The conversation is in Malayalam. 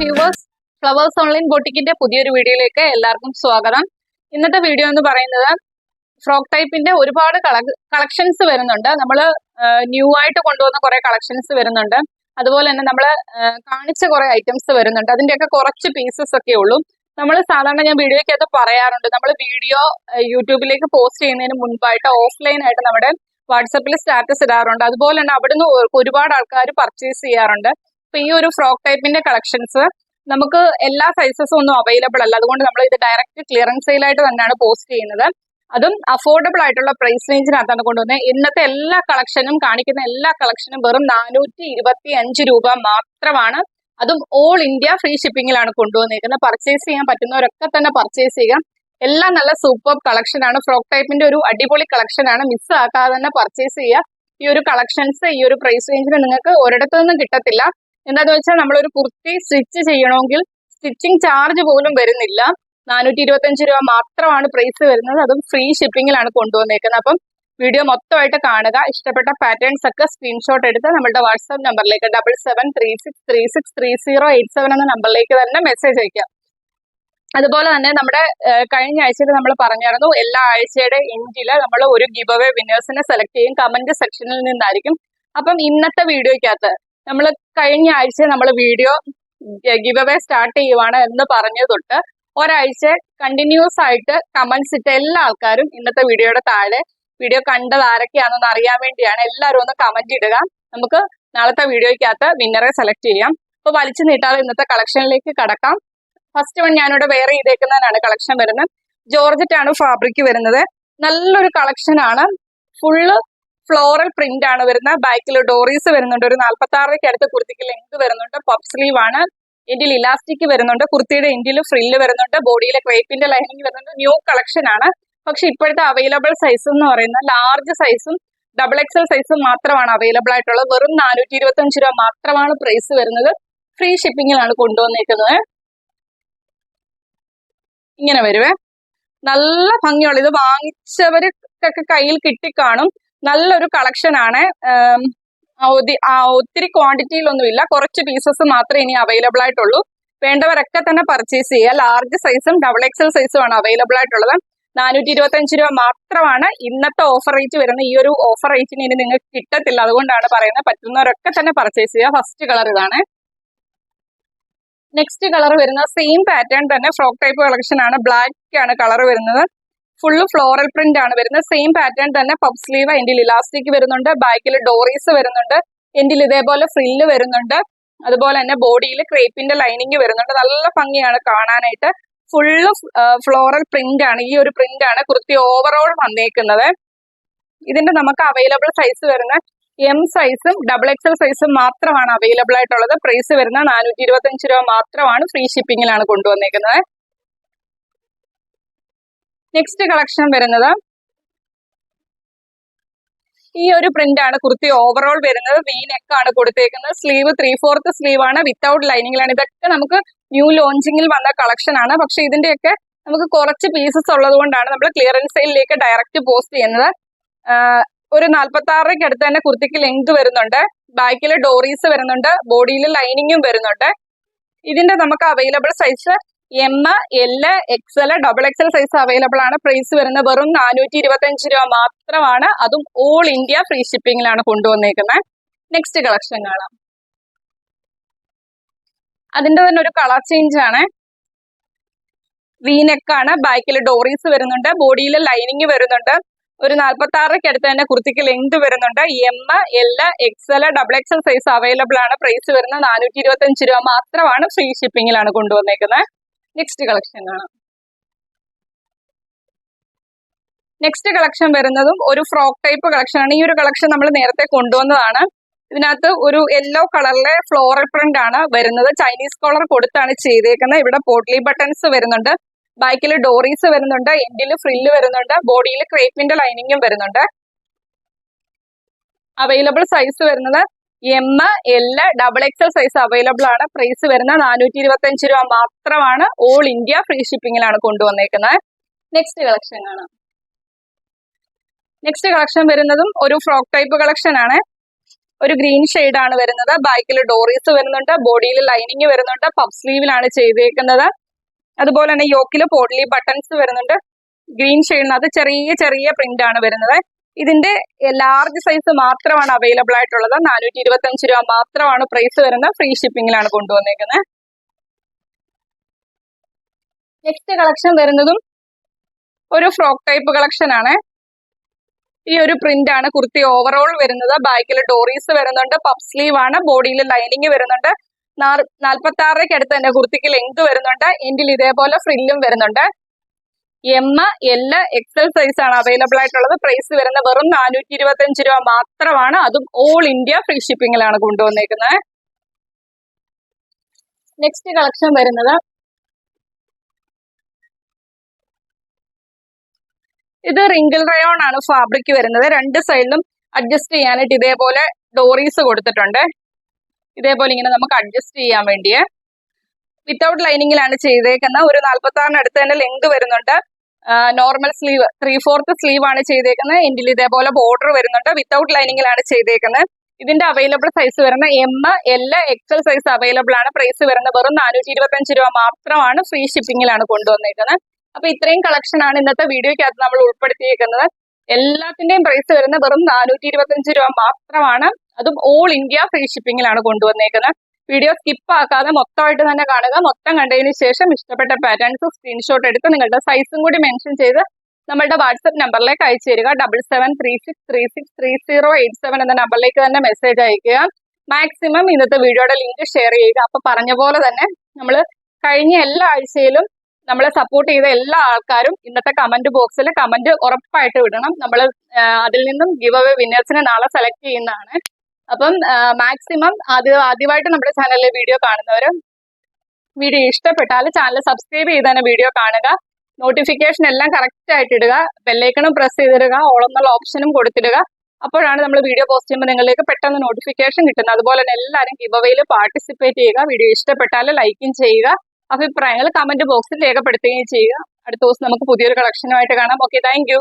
വ്യൂവേഴ്സ് ഫ്ലവേഴ്സ് ഓൺലൈൻ ബോട്ടിക്കിന്റെ പുതിയൊരു വീഡിയോയിലേക്ക് എല്ലാവർക്കും സ്വാഗതം. ഇന്നത്തെ വീഡിയോ എന്ന് പറയുന്നത് ഫ്രോക്ക് ടൈപ്പിന്റെ ഒരുപാട് കളക്ഷൻസ് വരുന്നുണ്ട്. നമ്മൾ ന്യൂ ആയിട്ട് കൊണ്ടുവന്ന കുറെ കളക്ഷൻസ് വരുന്നുണ്ട്. അതുപോലെ തന്നെ നമ്മൾ കാണിച്ച കുറെ ഐറ്റംസ് വരുന്നുണ്ട്. അതിന്റെയൊക്കെ കുറച്ച് പീസസ് ഒക്കെ ഉള്ളൂ. നമ്മൾ സാധാരണ ഞാൻ വീഡിയോയ്ക്ക് വീഡിയോയ്ക്കകത്ത് പറയാറുണ്ട്. നമ്മൾ വീഡിയോ യൂട്യൂബിലേക്ക് പോസ്റ്റ് ചെയ്യുന്നതിന് മുൻപായിട്ട് ഓഫ്ലൈൻ ആയിട്ട് നമ്മുടെ വാട്സപ്പിൽ സ്റ്റാറ്റസ് ഇടാറുണ്ട്. അതുപോലെ തന്നെ അവിടുന്ന് ഒരുപാട് ആൾക്കാർ പർച്ചേസ് ചെയ്യാറുണ്ട്. അപ്പൊ ഈ ഒരു ഫ്രോക്ക് ടൈപ്പിന്റെ കളക്ഷൻസ് നമുക്ക് എല്ലാ സൈസസും ഒന്നും അവൈലബിൾ അല്ല. അതുകൊണ്ട് നമ്മൾ ഇത് ഡയറക്റ്റ് ക്ലിയറൻസ് സെയിലായിട്ട് തന്നെയാണ് പോസ്റ്റ് ചെയ്യുന്നത്. അതും അഫോർഡബിൾ ആയിട്ടുള്ള പ്രൈസ് റേഞ്ചിനകത്താണ് കൊണ്ടുവന്നത് ഇന്നത്തെ എല്ലാ കളക്ഷനും കാണിക്കുന്ന എല്ലാ കളക്ഷനും വെറും നാനൂറ്റി ഇരുപത്തി അഞ്ച് രൂപ മാത്രമാണ്. അതും ഓൾ ഇന്ത്യ ഫ്രീ ഷിപ്പിംഗിലാണ് കൊണ്ടുവന്നിരിക്കുന്നത് പർച്ചേസ് ചെയ്യാൻ പറ്റുന്നവരൊക്കെ തന്നെ പർച്ചേസ് ചെയ്യുക. എല്ലാം നല്ല സൂപ്പർ കളക്ഷൻ ആണ്. ഫ്രോക്ക് ടൈപ്പിന്റെ ഒരു അടിപൊളി കളക്ഷൻ ആണ്. മിസ് ആക്കാതെ തന്നെ പർച്ചേസ് ചെയ്യുക. ഈ ഒരു കളക്ഷൻസ് ഈ ഒരു പ്രൈസ് റേഞ്ചിൽ നിങ്ങൾക്ക് ഒരിടത്തു നിന്നും കിട്ടത്തില്ല. എന്താന്ന് വെച്ചാൽ നമ്മളൊരു കുർത്തി സ്റ്റിച്ച് ചെയ്യണമെങ്കിൽ സ്റ്റിച്ചിങ് ചാർജ് പോലും വരുന്നില്ല. നാനൂറ്റി ഇരുപത്തഞ്ച് രൂപ മാത്രമാണ് പ്രൈസ് വരുന്നത്. അതും ഫ്രീ ഷിപ്പിങ്ങിലാണ് കൊണ്ടുവന്നേക്കുന്നത്. അപ്പം വീഡിയോ മൊത്തമായിട്ട് കാണുക. ഇഷ്ടപ്പെട്ട പാറ്റേൺസ് ഒക്കെ സ്ക്രീൻഷോട്ട് എടുത്ത് നമ്മുടെ വാട്സാപ്പ് നമ്പറിലേക്ക് double seven three six three six three zero eight seven എന്ന നമ്പറിലേക്ക് തന്നെ മെസ്സേജ് അയക്കാം. അതുപോലെ തന്നെ നമ്മുടെ കഴിഞ്ഞ ആഴ്ചയിൽ നമ്മൾ പറഞ്ഞായിരുന്നു എല്ലാ ആഴ്ചയുടെ എൻഡിൽ നമ്മൾ ഒരു ഗിവ് അവേ വിന്നേഴ്സിനെ സെലക്ട് ചെയ്യും. കമന്റ് സെക്ഷനിൽ നിന്നായിരിക്കും. അപ്പം ഇന്നത്തെ വീഡിയോയ്ക്കകത്ത് നമ്മൾ കഴിഞ്ഞ ആഴ്ച നമ്മൾ വീഡിയോ ഗിവ് അവേ സ്റ്റാർട്ട് ചെയ്യുവാണ് എന്ന് പറഞ്ഞു തൊട്ട് ഒരാഴ്ച കണ്ടിന്യൂസ് ആയിട്ട് കമന്റ്സ് ഇട്ട എല്ലാ ആൾക്കാരും ഇന്നത്തെ വീഡിയോയുടെ താഴെ വീഡിയോ കണ്ടത് ആരൊക്കെയാണെന്ന് അറിയാൻ വേണ്ടിയാണ് എല്ലാവരും ഒന്ന് കമന്റ് ഇടുക. നമുക്ക് നാളത്തെ വീഡിയോയ്ക്കകത്ത് വിന്നറെ സെലക്ട് ചെയ്യാം. അപ്പൊ വലിച്ചു നീട്ടാതെ ഇന്നത്തെ കളക്ഷനിലേക്ക് കടക്കാം. ഫസ്റ്റ് വൺ ഞാനിവിടെ വേറെ ചെയ്തേക്കുന്നതിനാണ് കളക്ഷൻ വരുന്നത്. ജോർജറ്റ് ആണ് ഫാബ്രിക് വരുന്നത്. നല്ലൊരു കളക്ഷൻ ആണ് ഫുള്ള് ഫ്ലോറൽ പ്രിന്റ് ആണ് വരുന്നത്. ബാക്കിൽ ഡോറീസ് വരുന്നുണ്ട്. ഒരു നാല്പത്തി ആറരയ്ക്ക് അടുത്ത് കുർത്തിക്ക് ലെങ്ത് വരുന്നുണ്ട്. പപ്പ് സ്ലീവ് ആണ്. ഇന്ത്യയിൽ ഇലാസ്റ്റിക് വരുന്നുണ്ട്. കുർത്തിയുടെ ഇന്ത്യയിൽ ഫ്രില്ല് വരുന്നുണ്ട്. ബോഡിയിലെ ക്രേപ്പിന്റെ ലൈനിങ് വരുന്നുണ്ട്. ന്യൂ കളക്ഷൻ ആണ്. പക്ഷെ ഇപ്പോഴത്തെ അവൈലബിൾ സൈസ് എന്ന് പറയുന്നത് ലാർജ് സൈസും ഡബിൾ എക്സൽ സൈസും മാത്രമാണ് അവൈലബിൾ ആയിട്ടുള്ളത്. വെറും നാനൂറ്റി ഇരുപത്തി അഞ്ച് രൂപ മാത്രമാണ് പ്രൈസ് വരുന്നത്. ഫ്രീ ഷിപ്പിങ്ങിലാണ് കൊണ്ടുവന്നേക്കുന്നത്. ഇങ്ങനെ വരുവേ. നല്ല ഭംഗിയുള്ള ഇത് വാങ്ങിച്ചവർക്കൊക്കെ കയ്യിൽ കിട്ടിക്കാണും. നല്ലൊരു കളക്ഷൻ ആണ്. ഒത്തിരി ക്വാണ്ടിറ്റിയിലൊന്നുമില്ല കുറച്ച് പീസസ് മാത്രമേ ഇനി അവൈലബിൾ ആയിട്ടുള്ളൂ. വേണ്ടവരൊക്കെ തന്നെ പർച്ചേസ് ചെയ്യുക. ലാർജ് സൈസും ഡബിൾ എക്സൽ സൈസും ആണ് അവൈലബിൾ ആയിട്ടുള്ളത്. നാനൂറ്റി ഇരുപത്തി അഞ്ച് രൂപ മാത്രമാണ് ഇന്നത്തെ ഓഫർ റേറ്റ് വരുന്ന ഈ ഒരു ഓഫർ റേറ്റിന് ഇനി നിങ്ങൾക്ക് കിട്ടത്തില്ല. അതുകൊണ്ടാണ് പറയുന്നത് പറ്റുന്നവരൊക്കെ തന്നെ പർച്ചേസ് ചെയ്യുക. ഫസ്റ്റ് കളർ ഇതാണ്. നെക്സ്റ്റ് കളർ വരുന്നത് സെയിം പാറ്റേൺ തന്നെ ഫ്രോക്ക് ടൈപ്പ് കളക്ഷൻ ആണ്. ബ്ലാക്ക് ആണ് കളർ വരുന്നത്. ഫുള്ള് ഫ്ലോറൽ പ്രിന്റ് ആണ് വരുന്നത്. സെയിം പാറ്റേൺ തന്നെ പബ് സ്ലീവ് എന്റെ ഇലാസ്റ്റിക് വരുന്നുണ്ട്. ബാക്കിൽ ഡോറീസ് വരുന്നുണ്ട്. എന്റെ ഇതേപോലെ ഫ്രില്ല് വരുന്നുണ്ട്. അതുപോലെ തന്നെ ബോഡിയിൽ ക്രേപ്പിന്റെ ലൈനിങ് വരുന്നുണ്ട്. നല്ല ഭംഗിയാണ് കാണാനായിട്ട്. ഫുള്ള് ഫ്ലോറൽ പ്രിന്റ് ആണ്. ഈ ഒരു പ്രിന്റ് ആണ് കുർത്തി ഓവറോൾ വന്നേക്കുന്നത്. ഇതിന്റെ നമുക്ക് അവൈലബിൾ സൈസ് വരുന്ന എം സൈസും ഡബിൾ എക്സൽ സൈസും മാത്രമാണ് അവൈലബിൾ ആയിട്ടുള്ളത്. പ്രൈസ് വരുന്ന നാനൂറ്റി രൂപ മാത്രമാണ് ഫ്രീ ഷിപ്പിങ്ങിലാണ് കൊണ്ടുവന്നേക്കുന്നത്. നെക്സ്റ്റ് കളക്ഷൻ വരുന്നത് ഈ ഒരു പ്രിന്റ് ആണ്. കുർത്തി ഓവറോൾ വരുന്നത്. വി നെക്ക് ആണ് കൊടുത്തേക്കുന്നത്. സ്ലീവ് ത്രീ ഫോർത്ത് സ്ലീവ് ആണ് വിത്തൗട്ട് ലൈനിങ്ങിലാണ് ഇതൊക്കെ നമുക്ക് ന്യൂ ലോഞ്ചിങ്ങിൽ വന്ന കളക്ഷൻ ആണ്. പക്ഷെ ഇതിന്റെയൊക്കെ നമുക്ക് കുറച്ച് പീസസ് ഉള്ളത് കൊണ്ടാണ് നമ്മൾ ക്ലിയറൻസ് സെയിലിലേക്ക് ഡയറക്റ്റ് പോസ്റ്റ് ചെയ്യുന്നത്. ഒരു നാൽപ്പത്തി ആറരയ്ക്ക് അടുത്ത് തന്നെ കുർത്തിക്ക് ലെങ്ത് വരുന്നുണ്ട്. ബാക്കിൽ ഡോറീസ് വരുന്നുണ്ട്. ബോഡിയിൽ ലൈനിങ്ങും വരുന്നുണ്ട്. ഇതിന്റെ നമുക്ക് available size M L XL double XL size available ആണ്. പ്രൈസ് വരുന്നത് വെറും നാനൂറ്റി ഇരുപത്തി അഞ്ച് രൂപ മാത്രമാണ്. അതും ഓൾ ഇന്ത്യ ഫ്രീ ഷിപ്പിംഗിലാണ് കൊണ്ടുവന്നേക്കുന്നത് നെക്സ്റ്റ് കളക്ഷൻ കാണാം. അതിന്റെ തന്നെ ഒരു കളർ ചേഞ്ച് ആണ്. വീനെക്കാണ് ബാക്കിൽ ഡോറീസ് വരുന്നുണ്ട്. ബോഡിയിൽ ലൈനിങ് വരുന്നുണ്ട്. ഒരു നാൽപ്പത്തി ആറരയ്ക്ക് അടുത്ത് തന്നെ കുർത്തിക്ക് ലെങ്ത് വരുന്നുണ്ട്. M L XL double XL size available ആണ്. പ്രൈസ് വരുന്നത് നാനൂറ്റി ഇരുപത്തി അഞ്ച് രൂപ മാത്രമാണ് ഫ്രീ ഷിപ്പിംഗിലാണ് കൊണ്ടുവന്നേക്കുന്നത് നെക്സ്റ്റ് കളക്ഷൻ കാണാം നെക്സ്റ്റ് കളക്ഷൻ വരുന്നതും ഒരു ഫ്രോക്ക് ടൈപ്പ് കളക്ഷൻ ആണ്. ഈ ഒരു കളക്ഷൻ നമ്മൾ നേരത്തെ കൊണ്ടുവന്നതാണ്. ഇതിനകത്ത് ഒരു യെല്ലോ കളറിലെ ഫ്ലോറൽ പ്രിന്റ് ആണ് വരുന്നത്. ചൈനീസ് കോളർ കൊടുത്താണ് ചെയ്തേക്കുന്നത്. ഇവിടെ പോട്ട്ലി ബട്ടൺസ് വരുന്നുണ്ട്. ബാക്കിൽ ഡോറീസ് വരുന്നുണ്ട്. എൻഡിൽ ഫ്രില്ല് വരുന്നുണ്ട്. ബോഡിയിൽ ക്രേപ്പിന്റെ ലൈനിങ്ങും വരുന്നുണ്ട്. അവൈലബിൾ സൈസ് വരുന്നത് M L double XL size available ആണ്. പ്രൈസ് വരുന്ന നാനൂറ്റി ഇരുപത്തി അഞ്ച് രൂപ മാത്രമാണ്. ഓൾ ഇന്ത്യ ഫ്രീ ഷിപ്പിംഗിലാണ് കൊണ്ടുവന്നേക്കുന്നത്. നെക്സ്റ്റ് കളക്ഷൻ ആണ് നെക്സ്റ്റ് കളക്ഷൻ വരുന്നതും ഒരു ഫ്രോക്ക് ടൈപ്പ് കളക്ഷൻ ആണ്. ഒരു ഗ്രീൻ ഷെയ്ഡ് ആണ് വരുന്നത്. ബാക്കിൽ ഡോറീസ് വരുന്നുണ്ട്. ബോഡിയിൽ ലൈനിങ് വരുന്നുണ്ട്. പബ് സ്ലീവിലാണ് ചെയ്തേക്കുന്നത്. അതുപോലെ തന്നെ യോക്കിൽ പോഡ്ലി ബട്ടൺസ് വരുന്നുണ്ട്. ഗ്രീൻ ഷെയ്ഡിനകത്ത് ചെറിയ ചെറിയ പ്രിന്റ് ആണ് വരുന്നത്. ഇതിന്റെ ലാർജ് സൈസ് മാത്രമാണ് അവൈലബിൾ ആയിട്ടുള്ളത്. നാനൂറ്റി ഇരുപത്തി അഞ്ച് രൂപ മാത്രമാണ് പ്രൈസ് വരുന്നത്. ഫ്രീ ഷിപ്പിംഗിലാണ് കൊണ്ടുവന്നേക്കുന്നത് നെക്സ്റ്റ് കളക്ഷൻ വരുന്നതും ഒരു ഫ്രോക്ക് ടൈപ്പ് കളക്ഷൻ ആണ്. ഈ ഒരു പ്രിന്റ് ആണ്. കുർത്തി ഓവറോൾ വരുന്നത്. ബാക്കിൽ ഡോറീസ് വരുന്നുണ്ട്. പപ്പ് സ്ലീവ് ആണ്. ബോഡിയിൽ ലൈനിങ് വരുന്നുണ്ട്. നാൽപ്പത്തി ആറരയ്ക്ക് അടുത്ത് തന്നെ കുർത്തിക്ക് ലെങ്ത് വരുന്നുണ്ട്. എൻഡിൽ ഇതേപോലെ ഫ്രില്ലും വരുന്നുണ്ട്. എം എൽ എക്സൽ സൈസ് ആണ് അവൈലബിൾ ആയിട്ടുള്ളത്. പ്രൈസ് വരുന്ന വെറും നാനൂറ്റി ഇരുപത്തി അഞ്ച് രൂപ മാത്രമാണ്. അതും ഓൾ ഇന്ത്യ ഫ്രീ ഷിപ്പിംഗിലാണ് കൊണ്ടുവന്നേക്കുന്നത്. നെക്സ്റ്റ് കളക്ഷൻ വരുന്നത്. ഇത് റിങ്കിൾ റയോൺ ആണ് ഫാബ്രിക് വരുന്നത്. രണ്ട് സൈഡിലും അഡ്ജസ്റ്റ് ചെയ്യാനായിട്ട് ഇതേപോലെ ഡോറീസ് കൊടുത്തിട്ടുണ്ട്. ഇതേപോലെ ഇങ്ങനെ നമുക്ക് അഡ്ജസ്റ്റ് ചെയ്യാൻ വേണ്ടിയേ. വിത്തൗട്ട് ലൈനിങ്ങിലാണ് ചെയ്തേക്കുന്ന. ഒരു നാൽപ്പത്തി ആറിന് അടുത്ത് തന്നെ ലെങ്ത് വരുന്നുണ്ട്. Normal sleeve three fourth sleeve ആണ് ചെയ്തേക്കുന്നത് എൻഡിൽ ഇതേപോലെ ബോർഡർ വരുന്നുണ്ട്. വിത്തൗട്ട് ലൈനിങ്ങിലാണ് ചെയ്തേക്കുന്നത് ഇതിന്റെ അവൈലബിൾ സൈസ് വരുന്ന M L XL size available ആണ്. പ്രൈസ് വരുന്നത് വെറും നാനൂറ്റി ഇരുപത്തി അഞ്ച് രൂപ മാത്രമാണ് ഫ്രീ ഷിപ്പിംഗിലാണ് കൊണ്ടുവന്നേക്കുന്നത് അപ്പൊ ഇത്രയും കളക്ഷൻ ആണ് ഇന്നത്തെ വീഡിയോയ്ക്കകത്ത് നമ്മൾ ഉൾപ്പെടുത്തിയേക്കുന്നത്. എല്ലാത്തിന്റെയും പ്രൈസ് വരുന്ന വെറും നാനൂറ്റി ഇരുപത്തി അഞ്ച് രൂപ മാത്രമാണ്. അതും ഓൾ ഇന്ത്യ ഫ്രീ ഷിപ്പിംഗിലാണ് കൊണ്ടുവന്നേക്കുന്നത് വീഡിയോ സ്കിപ്പ് ആക്കാതെ മൊത്തമായിട്ട് തന്നെ കാണുക. മൊത്തം കണ്ടതിന് ശേഷം ഇഷ്ടപ്പെട്ട പാറ്റേൺസ് സ്ക്രീൻഷോട്ട് എടുത്ത് നിങ്ങളുടെ സൈസും കൂടി മെൻഷൻ ചെയ്ത് നമ്മളുടെ വാട്സപ്പ് നമ്പറിലേക്ക് അയച്ചു തരിക double seven three six three six three zero eight seven എന്ന നമ്പറിലേക്ക് തന്നെ മെസ്സേജ് അയക്കുക മാക്സിമം ഇന്നത്തെ വീഡിയോയുടെ ലിങ്ക് ഷെയർ ചെയ്യുക. അപ്പൊ പറഞ്ഞ പോലെ തന്നെ നമ്മൾ കഴിഞ്ഞ എല്ലാ ആഴ്ചയിലും നമ്മളെ സപ്പോർട്ട് ചെയ്ത എല്ലാ ആൾക്കാരും ഇന്നത്തെ കമന്റ് ബോക്സിൽ കമന്റ് ഉറപ്പായിട്ട് വിടണം നമ്മൾ അതിൽ നിന്നും ഗിവ് അവേ വിന്നേഴ്സിനെ നാളെ സെലക്ട് ചെയ്യുന്നതാണ്. അപ്പം മാക്സിമം ആദ്യ ആദ്യമായിട്ട് നമ്മുടെ ചാനലിലെ വീഡിയോ കാണുന്നവർ വീഡിയോ ഇഷ്ടപ്പെട്ടാൽ ചാനൽ സബ്സ്ക്രൈബ് ചെയ്ത് തന്നെ വീഡിയോ കാണുക. നോട്ടിഫിക്കേഷൻ എല്ലാം കറക്റ്റ് ആയിട്ട് ഇടുക. ബെല്ലൈക്കണും പ്രസ് ചെയ്തിടുക. ഓളെന്നുള്ള ഓപ്ഷനും കൊടുത്തിടുക. അപ്പോഴാണ് നമ്മൾ വീഡിയോ പോസ്റ്റ് ചെയ്യുമ്പോൾ നിങ്ങളിലേക്ക് പെട്ടെന്ന് നോട്ടിഫിക്കേഷൻ കിട്ടുന്നത്. അതുപോലെ തന്നെ എല്ലാവരും ഗിബവയിൽ പാർട്ടിസിപ്പേറ്റ് ചെയ്യുക. വീഡിയോ ഇഷ്ടപ്പെട്ടാൽ ലൈക്കും ചെയ്യുക. അഭിപ്രായങ്ങൾ കമന്റ് ബോക്സിൽ രേഖപ്പെടുത്തുകയും ചെയ്യുക. അടുത്ത ദിവസം നമുക്ക് പുതിയൊരു കളക്ഷനുമായിട്ട് കാണാം. Okay thank